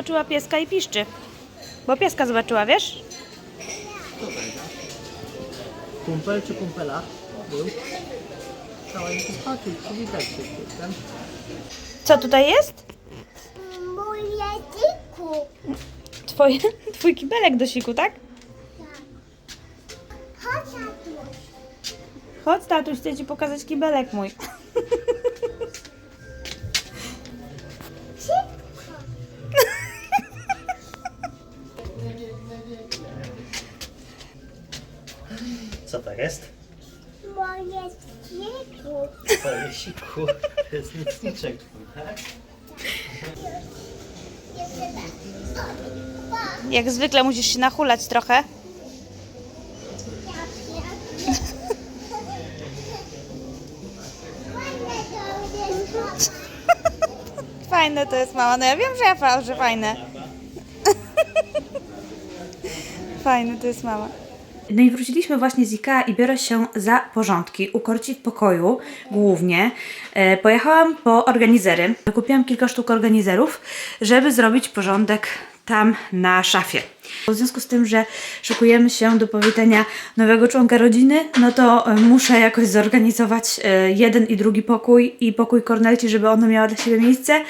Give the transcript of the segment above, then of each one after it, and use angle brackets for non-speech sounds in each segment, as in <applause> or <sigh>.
zobaczyła pieska i piszczy. Bo pieska zobaczyła, wiesz? Kumpel czy kumpela? Był. Chciała mi skoczyć, przywitać się z piesem. Co tutaj jest? Moje dziku. Twoje, <laughs> twój kibelek do siku, tak? Chodź tu. Chodź, tatuś, chcę ci pokazać kibelek mój. <laughs> jest? Moje dziku. Twoje siku. To jest nocniczek twój, tak? Jak zwykle musisz się nachulać trochę. Fajne to jest mama. No ja wiem, że ja że fajne. Fajne to jest mama. No i wróciliśmy właśnie z Ikea i biorę się za porządki. U Korci w pokoju głównie. E, pojechałam po organizery. Kupiłam kilka sztuk organizerów, żeby zrobić porządek tam na szafie. W związku z tym, że szykujemy się do powitania nowego członka rodziny, no to e, muszę jakoś zorganizować e, jeden i drugi pokój i pokój Kornelci, żeby ona miała dla siebie miejsce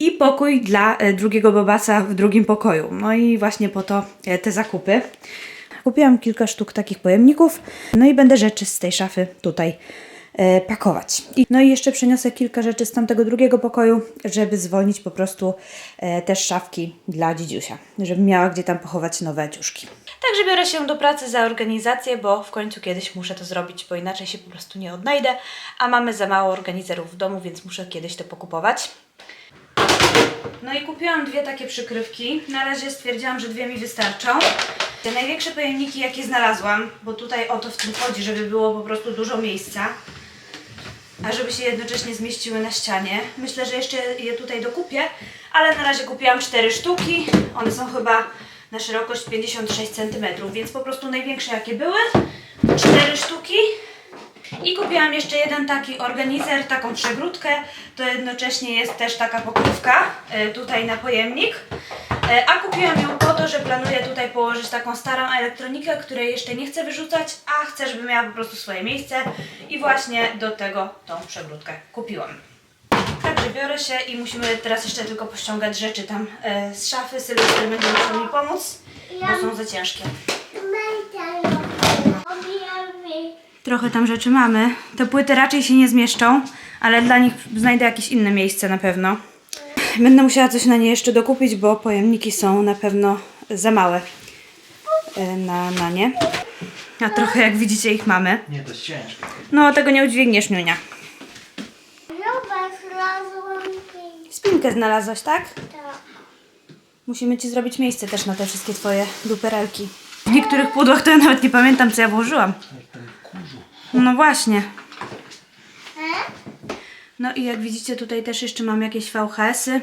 i pokój dla e, drugiego Bobasa w drugim pokoju. No i właśnie po to te zakupy. Kupiłam kilka sztuk takich pojemników, no i będę rzeczy z tej szafy tutaj e, pakować. No i jeszcze przeniosę kilka rzeczy z tamtego drugiego pokoju, żeby zwolnić po prostu e, też szafki dla dzidziusia, żeby miała gdzie tam pochować nowe ciuszki. Także biorę się do pracy za organizację, bo w końcu kiedyś muszę to zrobić, bo inaczej się po prostu nie odnajdę, a mamy za mało organizerów w domu, więc muszę kiedyś to pokupować. No i kupiłam dwie takie przykrywki. Na razie stwierdziłam, że dwie mi wystarczą. Te największe pojemniki, jakie znalazłam, bo tutaj o to w tym chodzi, żeby było po prostu dużo miejsca, a żeby się jednocześnie zmieściły na ścianie. Myślę, że jeszcze je tutaj dokupię, ale na razie kupiłam cztery sztuki. One są chyba na szerokość 56 cm, więc po prostu największe jakie były. Cztery sztuki. I kupiłam jeszcze jeden taki organizer, taką przegródkę. To jednocześnie jest też taka pokrywka e, tutaj na pojemnik. E, A kupiłam ją po to, że planuję tutaj położyć taką starą elektronikę, której jeszcze nie chcę wyrzucać, a chcę, żeby miała po prostu swoje miejsce. I właśnie do tego tą przegródkę kupiłam. Także biorę się i musimy teraz jeszcze tylko pościągać rzeczy tam e, z szafy. Sylwester będzie musiał mi pomóc, bo są za ciężkie. Trochę tam rzeczy mamy. Te płyty raczej się nie zmieszczą, ale dla nich znajdę jakieś inne miejsce na pewno. Będę musiała coś na nie jeszcze dokupić, bo pojemniki są na pewno za małe e, na, na nie. A trochę jak widzicie ich mamy. Nie, to jest ciężko. No tego nie udźwigniesz, Niunia. Zobacz, znalazłam. Spinkę znalazłaś, tak? Tak. Musimy ci zrobić miejsce też na te wszystkie twoje duperelki. W niektórych pudłach to ja nawet nie pamiętam, co ja włożyłam. No właśnie. No i jak widzicie tutaj też jeszcze mam jakieś VHS-y,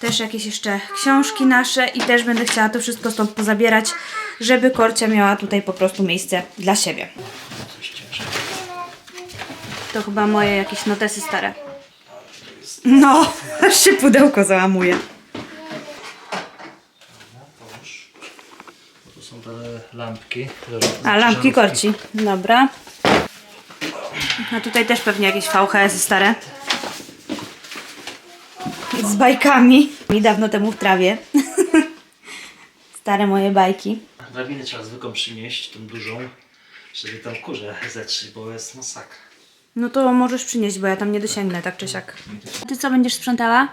też jakieś jeszcze książki nasze i też będę chciała to wszystko stąd pozabierać, żeby Korcia miała tutaj po prostu miejsce dla siebie. To chyba moje jakieś notesy stare. No, aż się pudełko załamuje. Tu są te lampki. A, lampki Korci. Dobra. A tutaj też pewnie jakieś VHS-y stare. Z bajkami. Mi dawno temu w trawie. <laughs> Stare moje bajki. Drabinę trzeba zwykłą przynieść, tą dużą, żeby tam kurze zetrzeć, bo jest masakra. No to możesz przynieść, bo ja tam nie dosięgnę, tak czy siak. Ty co będziesz sprzątała?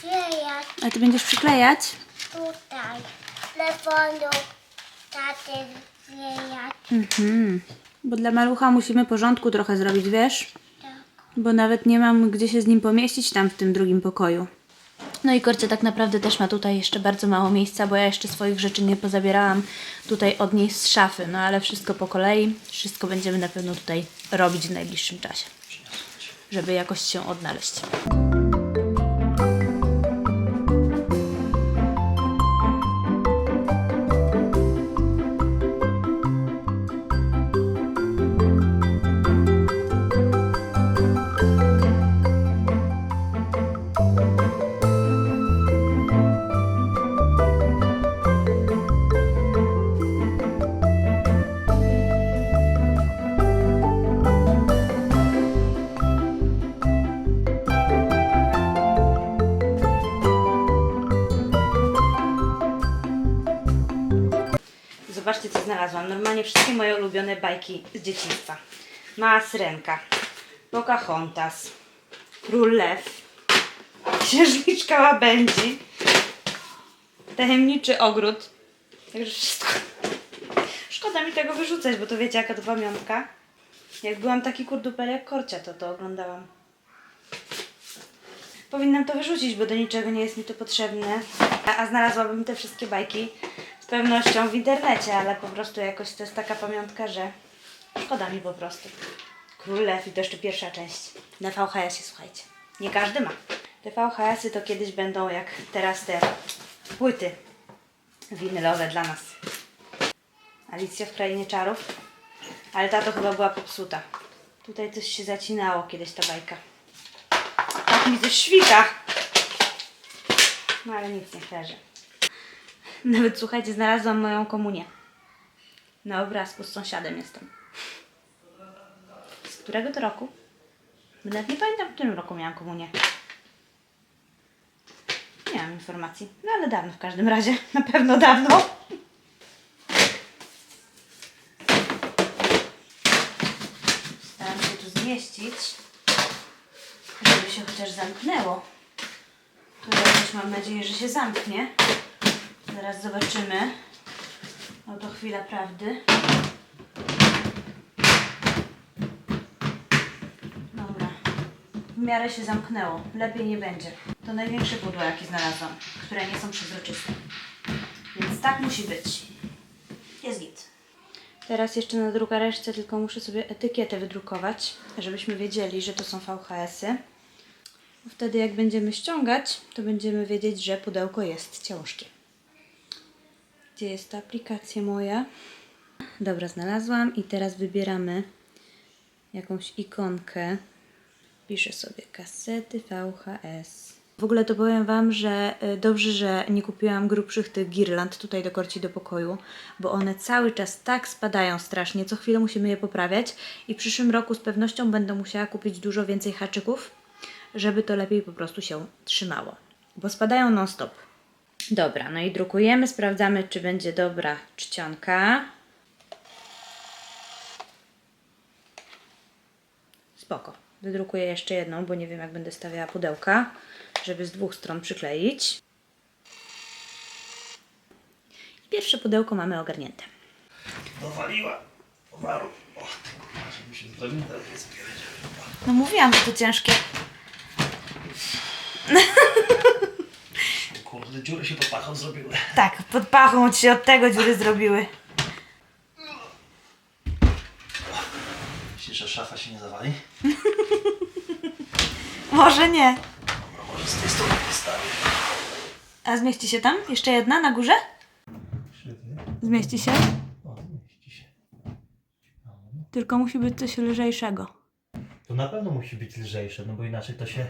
Zjejać A ty będziesz przyklejać? tutaj. Telefonu. Taty zjejać. Mhm. Bo dla malucha musimy porządku trochę zrobić, wiesz? Bo nawet nie mam gdzie się z nim pomieścić tam w tym drugim pokoju. No i Korcia tak naprawdę też ma tutaj jeszcze bardzo mało miejsca, bo ja jeszcze swoich rzeczy nie pozabierałam tutaj od niej z szafy. No ale wszystko po kolei. Wszystko będziemy na pewno tutaj robić w najbliższym czasie. Żeby jakoś się odnaleźć. Znalazłam. Normalnie wszystkie moje ulubione bajki z dzieciństwa. Mała Syrenka, Pocahontas, Król Lew, Księżniczka Łabędzi, Tajemniczy Ogród. Także wszystko. Szkoda mi tego wyrzucać, bo to wiecie jaka to pamiątka. Jak byłam taki kurdupel jak Korcia, to to oglądałam. Powinnam to wyrzucić, bo do niczego nie jest mi to potrzebne. A, a znalazłabym te wszystkie bajki z pewnością w internecie, ale po prostu jakoś to jest taka pamiątka, że szkoda mi po prostu. Król Lew i to jeszcze pierwsza część. Na VHS-ie, słuchajcie. Nie każdy ma. Te VHS-y to kiedyś będą jak teraz te płyty winylowe dla nas. Alicja w Krainie Czarów. Ale ta to chyba była popsuta. Tutaj coś się zacinało kiedyś ta bajka. Tak mi coś świta. No ale nic nie leży. <laughs> Nawet słuchajcie, znalazłam moją komunię. Na obrazku z sąsiadem jestem. Z którego to roku? Nawet nie pamiętam, w którym roku miałam komunię. Nie mam informacji. No ale dawno w każdym razie. <laughs> Na pewno dawno. Staram się tu zmieścić, żeby się chociaż zamknęło. Tu jakoś mam nadzieję, że się zamknie. Zaraz zobaczymy. Oto chwila prawdy. Dobra. W miarę się zamknęło. Lepiej nie będzie. To największe pudło, jakie znalazłam, które nie są przezroczyste. Więc tak musi być. Jest git. Teraz jeszcze na drukareczce tylko muszę sobie etykietę wydrukować, żebyśmy wiedzieli, że to są VHS-y. Wtedy jak będziemy ściągać, to będziemy wiedzieć, że pudełko jest ciężkie. Gdzie jest ta aplikacja moja? Dobra, znalazłam i teraz wybieramy jakąś ikonkę. Piszę sobie kasety VHS. W ogóle to powiem Wam, że y, dobrze, że nie kupiłam grubszych tych girland tutaj do korci do pokoju, bo one cały czas tak spadają strasznie, co chwilę musimy je poprawiać i w przyszłym roku z pewnością będę musiała kupić dużo więcej haczyków, żeby to lepiej po prostu się trzymało, bo spadają non stop. Dobra, no i drukujemy, sprawdzamy, czy będzie dobra czcionka. Spoko. Wydrukuję jeszcze jedną, bo nie wiem jak będę stawiała pudełka, żeby z dwóch stron przykleić. I pierwsze pudełko mamy ogarnięte. Dowaliła. Powaru. O, ty kurwa, żeby się pierdziel. No mówiłam, że to ciężkie. <laughs> Kurde, dziury się pod pachą zrobiły. Tak, pod pachą ci się od tego dziury zrobiły. Myślisz, że szafa się nie zawali? <laughs> Może nie. Dobra, może z tej strony postawię. A zmieści się tam? Jeszcze jedna na górze? Świetnie. Zmieści się? O, mieści się. Tylko musi być coś lżejszego. To na pewno musi być lżejsze, no bo inaczej to się...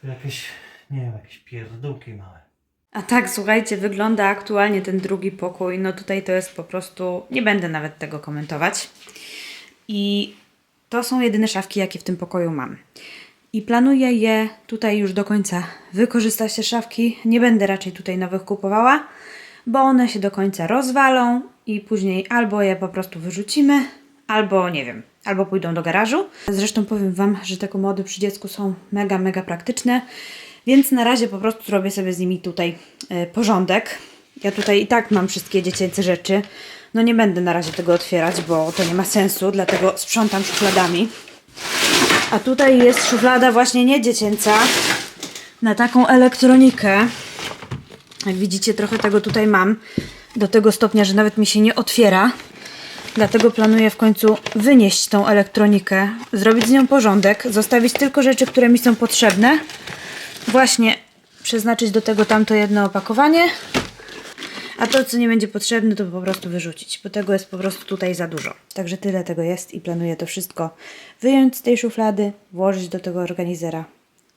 To jakieś, nie wiem, jakieś pierdółki małe. A tak, słuchajcie, wygląda aktualnie ten drugi pokój. No tutaj to jest po prostu. Nie będę nawet tego komentować. I to są jedyne szafki, jakie w tym pokoju mam. I planuję je tutaj już do końca wykorzystać te szafki. Nie będę raczej tutaj nowych kupowała, bo one się do końca rozwalą i później albo je po prostu wyrzucimy, albo nie wiem, albo pójdą do garażu. Zresztą powiem Wam, że te komody przy dziecku są mega, mega praktyczne, więc na razie po prostu zrobię sobie z nimi tutaj e, porządek. Ja tutaj i tak mam wszystkie dziecięce rzeczy. No nie będę na razie tego otwierać, bo to nie ma sensu, dlatego sprzątam szufladami. A tutaj jest szuflada właśnie nie dziecięca, na taką elektronikę. Jak widzicie, trochę tego tutaj mam. Do tego stopnia, że nawet mi się nie otwiera. Dlatego planuję w końcu wynieść tą elektronikę, zrobić z nią porządek, zostawić tylko rzeczy, które mi są potrzebne. Właśnie przeznaczyć do tego tamto jedno opakowanie. A to, co nie będzie potrzebne, to po prostu wyrzucić, bo tego jest po prostu tutaj za dużo. Także tyle tego jest i planuję to wszystko wyjąć z tej szuflady, włożyć do tego organizera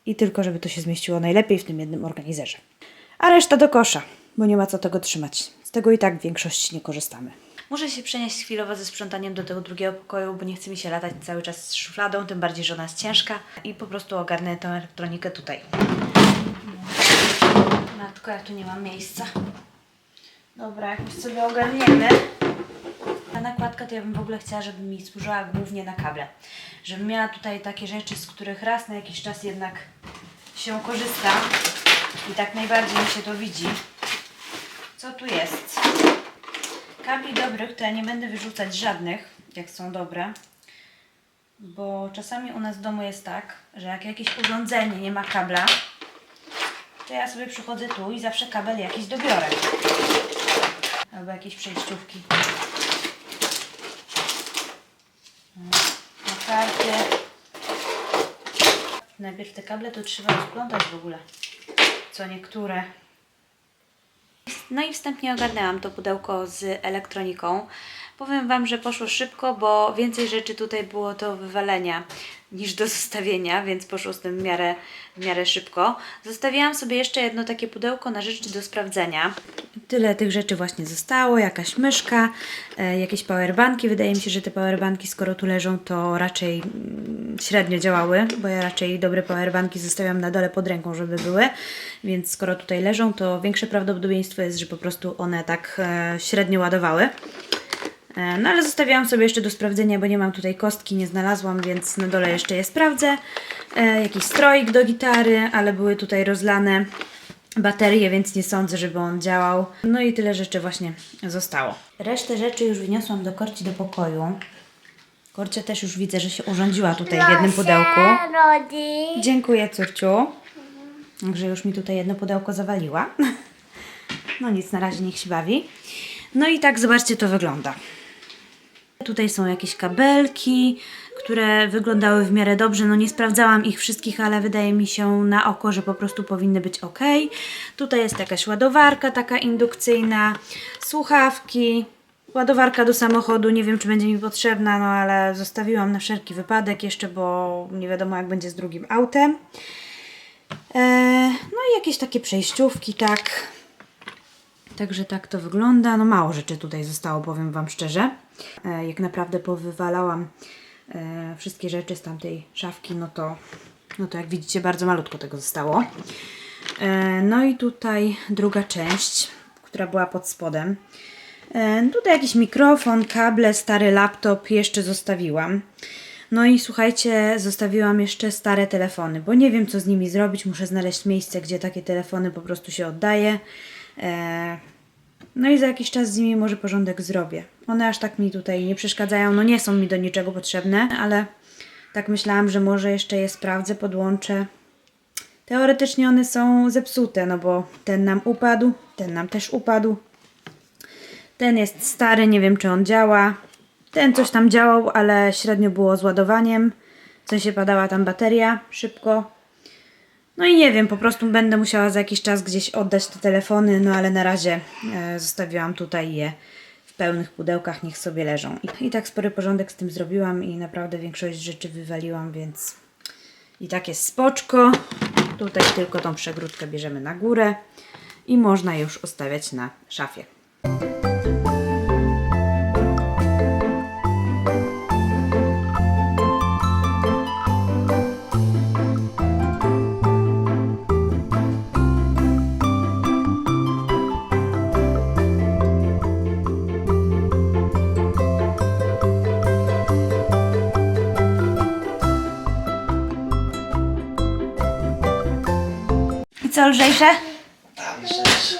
i tylko, żeby to się zmieściło najlepiej w tym jednym organizerze. A reszta do kosza, bo nie ma co tego trzymać. Z tego i tak w większości nie korzystamy. Muszę się przenieść chwilowo ze sprzątaniem do tego drugiego pokoju, bo nie chce mi się latać cały czas z szufladą, tym bardziej, że ona jest ciężka i po prostu ogarnę tę elektronikę tutaj. Matko, ja tu nie mam miejsca. Dobra, jakoś sobie ogarniemy. okładka, to ja bym w ogóle chciała, żeby mi służyła głównie na kable. Żebym miała tutaj takie rzeczy, z których raz na jakiś czas jednak się korzysta. I tak najbardziej mi się to widzi. Co tu jest? Kabli dobrych to ja nie będę wyrzucać żadnych, jak są dobre. Bo czasami u nas w domu jest tak, że jak jakieś urządzenie nie ma kabla, to ja sobie przychodzę tu i zawsze kabel jakiś dobiorę. Albo jakieś przejściówki. Na karty. Najpierw te kable to trzeba rozplątać w ogóle. Co niektóre. No i wstępnie ogarnęłam to pudełko z elektroniką. Powiem Wam, że poszło szybko, bo więcej rzeczy tutaj było do wywalenia niż do zostawienia, więc poszło z tym w miarę, w miarę szybko. Zostawiłam sobie jeszcze jedno takie pudełko na rzeczy do sprawdzenia. Tyle tych rzeczy właśnie zostało, jakaś myszka, e, jakieś powerbanki. Wydaje mi się, że te powerbanki, skoro tu leżą, to raczej mm, średnio działały, bo ja raczej dobre powerbanki zostawiam na dole pod ręką, żeby były, więc skoro tutaj leżą, to większe prawdopodobieństwo jest, że po prostu one tak e, średnio ładowały. E, No ale zostawiałam sobie jeszcze do sprawdzenia, bo nie mam tutaj kostki, nie znalazłam, więc na dole jeszcze je sprawdzę. E, jakiś stroik do gitary, ale były tutaj rozlane baterie, więc nie sądzę, żeby on działał. No i tyle rzeczy właśnie zostało. Resztę rzeczy już wyniosłam do Korci do pokoju. Korcia też już widzę, że się urządziła tutaj w jednym pudełku. Dziękuję, córciu. Także już mi tutaj jedno pudełko zawaliła. <laughs> No nic, na razie niech się bawi. No i tak, zobaczcie, to wygląda. Tutaj są jakieś kabelki, które wyglądały w miarę dobrze. No nie sprawdzałam ich wszystkich, ale wydaje mi się na oko, że po prostu powinny być ok. Tutaj jest jakaś ładowarka taka indukcyjna, słuchawki, ładowarka do samochodu. Nie wiem, czy będzie mi potrzebna, no ale zostawiłam na wszelki wypadek jeszcze, bo nie wiadomo jak będzie z drugim autem. E, no i jakieś takie przejściówki, tak. Także tak to wygląda. No mało rzeczy tutaj zostało, powiem Wam szczerze. E, jak naprawdę powywalałam e, wszystkie rzeczy z tamtej szafki, no to, no to jak widzicie bardzo malutko tego zostało. E, no i tutaj druga część, która była pod spodem. Tutaj jakiś mikrofon, kable, stary laptop jeszcze zostawiłam. No i słuchajcie, zostawiłam jeszcze stare telefony, bo nie wiem co z nimi zrobić. Muszę znaleźć miejsce, gdzie takie telefony po prostu się oddaje. E, no i za jakiś czas z nimi może porządek zrobię. One aż tak mi tutaj nie przeszkadzają, no nie są mi do niczego potrzebne, ale tak myślałam, że może jeszcze je sprawdzę, podłączę. Teoretycznie one są zepsute, no bo ten nam upadł, ten nam też upadł. Ten jest stary, nie wiem czy on działa. Ten coś tam działał, ale średnio było z ładowaniem. W sensie padała tam bateria szybko. No i nie wiem, po prostu będę musiała za jakiś czas gdzieś oddać te telefony, no ale na razie e, zostawiłam tutaj je w pełnych pudełkach, niech sobie leżą. I, I tak spory porządek z tym zrobiłam i naprawdę większość rzeczy wywaliłam, więc i tak jest spoczko. Tutaj tylko tą przegródkę bierzemy na górę i można już ustawiać na szafie. Co lżejsze? Tam jest.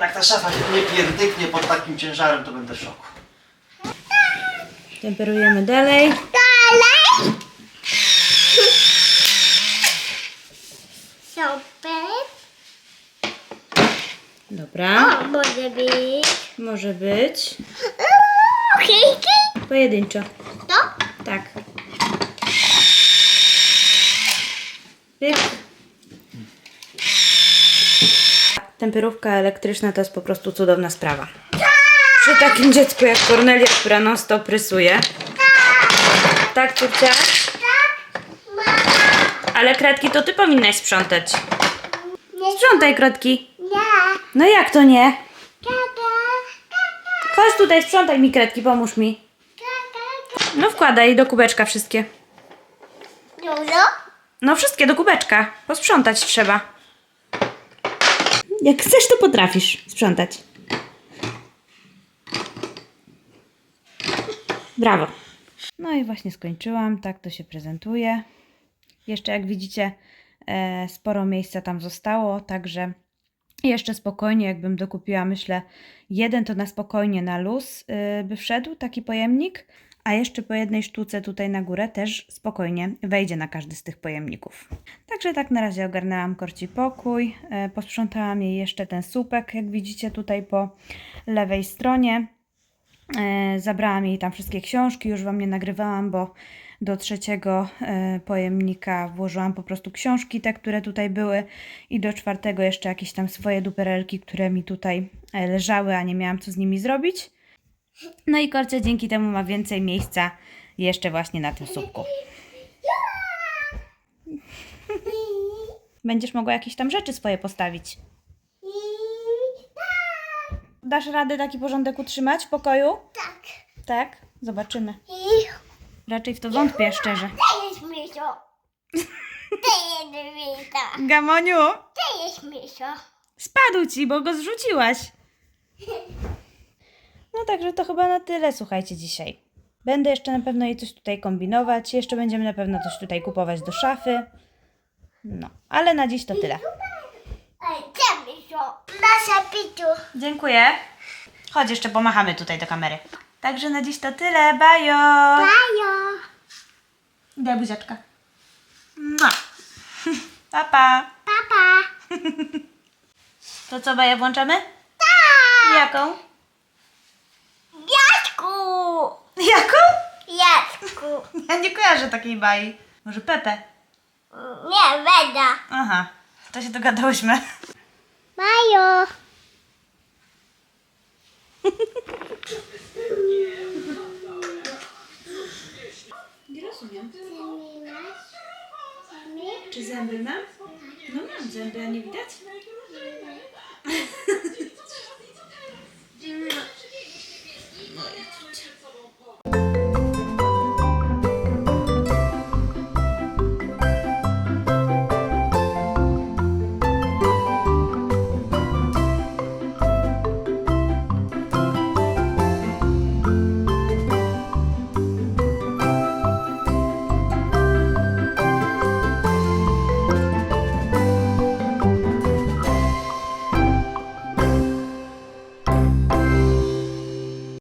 Jak ta szafa się nie pierdyknie pod takim ciężarem, to będę w szoku. Temperujemy dalej. Dalej. Super. Dobra, O, może być. może być. Pojedynczo. to? Tak. Pyk. Temperówka elektryczna to jest po prostu cudowna sprawa. Przy takim dziecku jak Kornelia, która non stop rysuje. Tak, córcia? Ale kredki to ty powinnaś sprzątać. Sprzątaj kredki. Nie. No jak to nie? Chodź tutaj, sprzątaj mi kredki, pomóż mi. No wkładaj do kubeczka wszystkie. Dużo? No wszystkie do kubeczka. Posprzątać trzeba. Jak chcesz, to potrafisz sprzątać. Brawo. No i właśnie skończyłam. Tak to się prezentuje. Jeszcze jak widzicie, e, sporo miejsca tam zostało, także jeszcze spokojnie, jakbym dokupiła, myślę, jeden to na spokojnie na luz y, by wszedł taki pojemnik, a jeszcze po jednej sztuce tutaj na górę też spokojnie wejdzie na każdy z tych pojemników. Także tak na razie ogarnęłam korci pokój, e, posprzątałam jej jeszcze ten słupek, jak widzicie tutaj po lewej stronie. E, Zabrałam jej tam wszystkie książki, już Wam nie nagrywałam, bo do trzeciego e, pojemnika włożyłam po prostu książki, te, które tutaj były, i do czwartego jeszcze jakieś tam swoje duperelki, które mi tutaj leżały, a nie miałam co z nimi zrobić. No i Korcia dzięki temu ma więcej miejsca jeszcze właśnie na tym słupku. Będziesz mogła jakieś tam rzeczy swoje postawić. Dasz radę taki porządek utrzymać w pokoju? Tak. Tak? Zobaczymy. Raczej w to wątpię szczerze. jest misio. Jest misio. Gamoniu, misio. spadł ci, bo go zrzuciłaś. No także to chyba na tyle, słuchajcie, dzisiaj. Będę jeszcze na pewno jej coś tutaj kombinować. Jeszcze będziemy na pewno coś tutaj kupować do szafy. No, ale na dziś to tyle. Nasza piciu. Dziękuję. Chodź, jeszcze pomachamy tutaj do kamery. Także na dziś to tyle. Bajo! Bajo. Daj buziaczka. Mua. <laughs> Pa, pa. Papa. <laughs> To co, Baja, włączamy? Tak. Jaką? Jacku. Jaką? Jacku. <laughs> Ja nie kojarzę takiej baji. Może Pepe? Nie, Weda. Aha, to się dogadałyśmy. Bajo. Nie rozumiem. Czy zęby mam? No mam zęby, a nie widać?